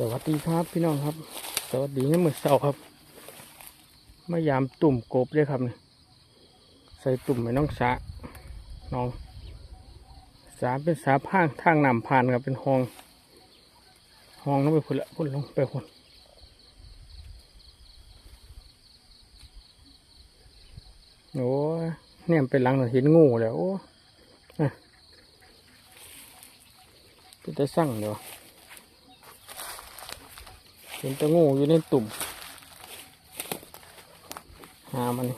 สวัสดีครับพี่น้องครับ สวัสดีนี่มือเสาร์ครับมายามตุ่มกบด้วยครับนี่ใส่ตุ่มให้น้องสาน้อง สาเป็นสาพางทางนำผ่านครับเป็นห้องห้องน้องไปพุ่นละพุ่นลงไปพุ่นโอ้เนี่ยเป็นหลังเห็นงูแล้วโอ้ยเป็นแต่สั่งเดี๋ยว เห็นตะงูอยู่ในตุ่ม หามัน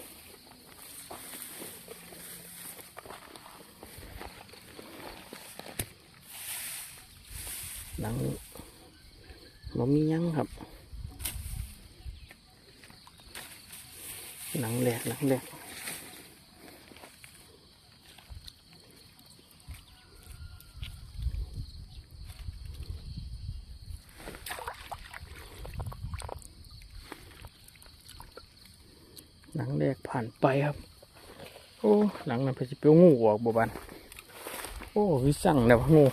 หลังนี้มันมียังครับ หลังแหลกหลังแหลก หลังแรกผ่านไปครับ โอ้หลังนั้นเพนสิเปียวงูออกบ่บันโอ้วิสั่งแล้วงู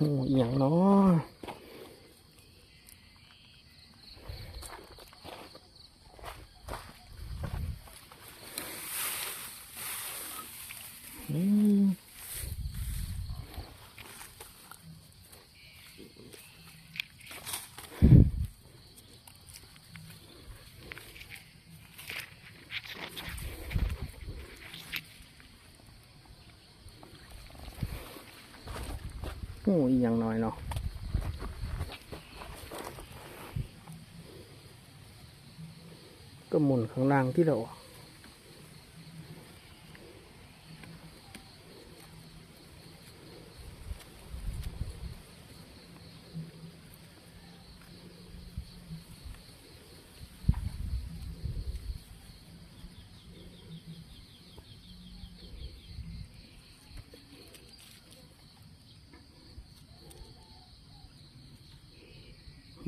งูอหย่างเนาะอืม งูอหย่างน้อยเนาะก็หมุนข้างล่างที่เราออก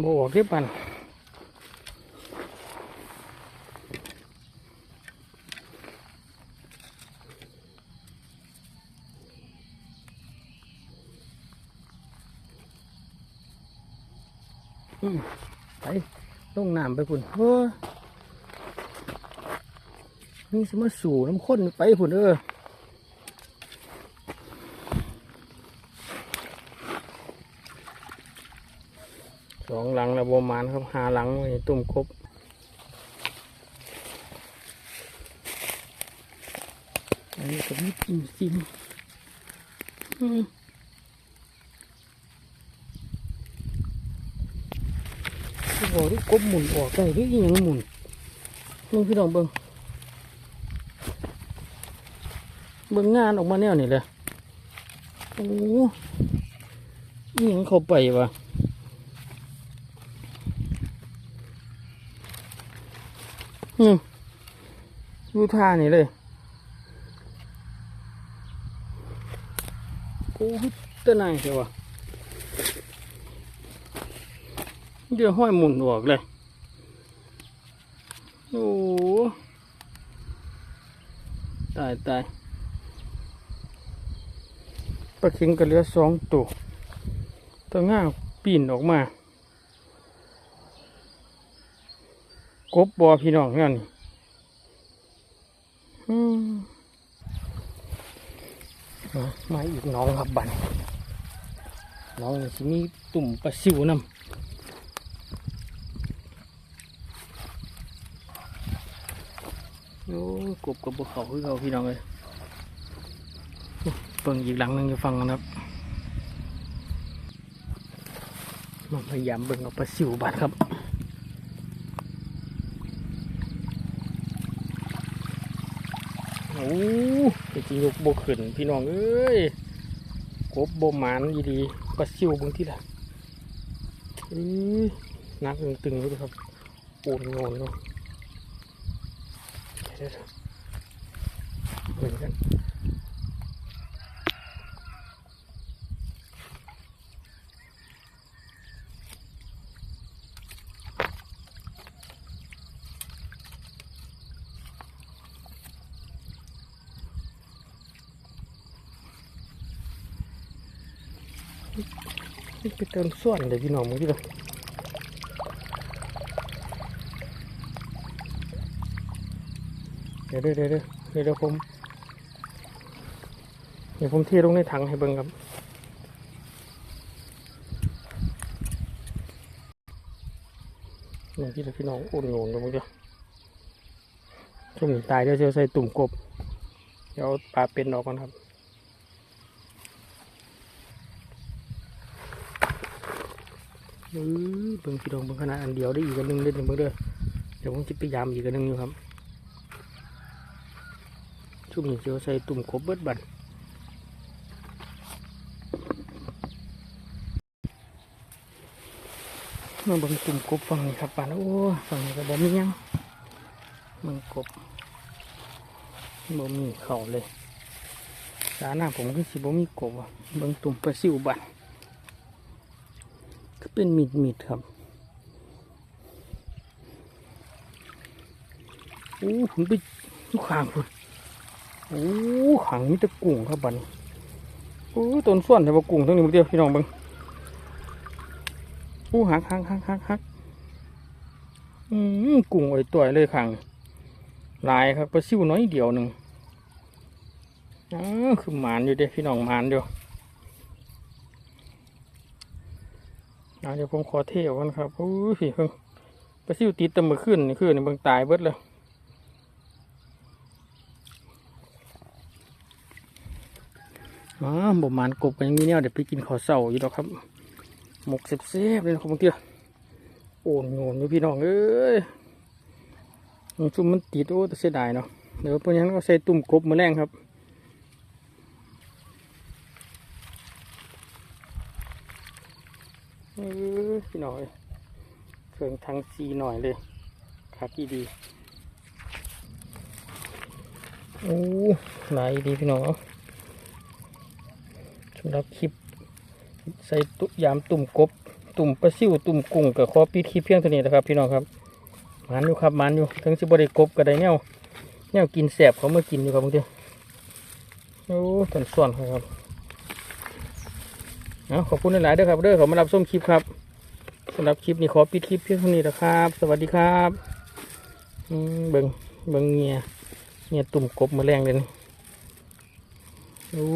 บออกที่ปันอืมไปลงน้ำไปพุ่นเฮ้อนี่สมาสู่น้ำข้นไปพุ่นเออสองห ลังแล้วประมาณครับหาหลังไว้ตุ่มครบอันนี้ก็มีจริงจริงๆอืมบอกที่กบหมุนออกได้หรือยังหมุนเบิ่งพี่น้องเบิ่งเบิ่งงานออกมาแนวนี่เลยโอ้ยังเข้าไปวะ อืมดูท่านี่เลยโอ้ยต้นายใช่วะเดี๋ยวห้อยหมุนออกเลยโอ้ตายตายปลาเข็งกระเหลือสองตัวตัวง่าปีนออกมา กบบอพี่น้องนั่นนี่อืมามาอีกน้องครับบันน้องนี่สิมีตุ่มปลาซิวนำโอ้กบกับบุเขาคือเขาพี่น้องเลยเปิงอีกหลังนึงจะฟังกันครับมาพยายามเบิ่งเอาปลาสิวบาดครับ โอ้จริงๆยกบกขึ้นพี่น้องเอ้ยกบโบหมานดีดีๆปลาสิวบางที่ละนักตึงๆเลยครับโอนโงนเนาะเหมือนกัน นี่ไปเติมส่วนเดี๋ยวพี่น้องมึงที่เดี๋ยวเดี๋ยวเดี๋ยวเดี๋ยวเดี๋ยวผมเดี๋ยวผมเทลงในถังให้เบิ่งครับนี่พี่พี่น้องอุ่นโงนกันมั้งจ้ะช่วงนี้ตายเดี๋ยวจะใส่ตุ่มกบ เดี๋ยวเอาปลาเป็นออกก่อนครับ เออเบิ่งพี่น้องเบิ่งขนาดอันเดียวได้อีกอันหนึงเล่นเบิ่งเด้อเดี๋ยวผมจะไปยามอีกอันหนึงอยู่ครับช่วงนี้จะใส่ตุ่มกบเบิดบันมาเบิ่งตุ่มกบฝั่งนี้ครับป่านโอ้ฝั่งนี้ก็บ่มียังมันกบบ่มีเข่าเลยสาหน้าผมก็สิบ่มีกบอะเบิ่งตุ่มปลาซิวบัน ก็เป็นมิดมิดครับโอ้ผมไปลูกขางคุณโอ้ขางมีแต่กุ้งครับบันโอ้ต้นส่วนแต่ว่ากุ้งทั้งนี้มาเดียวพี่น้องบังโอ้หักหักหักหักหักอืมกุ้งไอ้ตัวเลยขางหลายครับปลาซิวน้อยเดียวหนึ่งอ๋อคือหมานอยู่เด้พี่น้องหมานเดียว เดี๋ยวผมขอเที่ยวกันครับโอ้ยเพิ่งไปซิวติดตะมือขึ้นนี่ขึ้นนี่เบิ่งตายเบิดเลยอ๋อบ่มานกบกันยังมีแนวเดี๋ยวไปกินข้าวเสาอยู่ดอกครับ หมกเสียบๆเลยนะครับบางทีโอนโงนอยู่พี่น้องเอ้ยมันซุ่มมันติดโอ้แต่เสียดายเนาะเดี๋ยวพวกนี้ก็ใส่ตุ่มกบมาแรงครับ เออ พี่หน่อยเครื่องทั้งซีหน่อยเลยขากี่ดีโอ้หลายดีพี่น้องสำหรับคลิป ใส่ตุยามตุ่มกบ ตุ่มปลาซิวตุ่มกุ้งกับคอปีทีเพียงเท่านี้นะครับ พี่น้องครับมันอยู่ครับมันอยู่ถึงสิบได้กบก็ได้แนวแนวกินแสบเขาเมื่อกินอยู่ครับบางทีโอ้ต้นส่วนครับ เอาขอบคุณหลายๆด้วยครับเด้อขอมารับส้มคลิปครับสำหรับคลิปนี้ขอปิดคลิปเพียงเท่านี้นะครับ สวัสดีครับอืมเบิงเบิงเงียเงียตุ่มกบมาแรงเลยนี่โอ้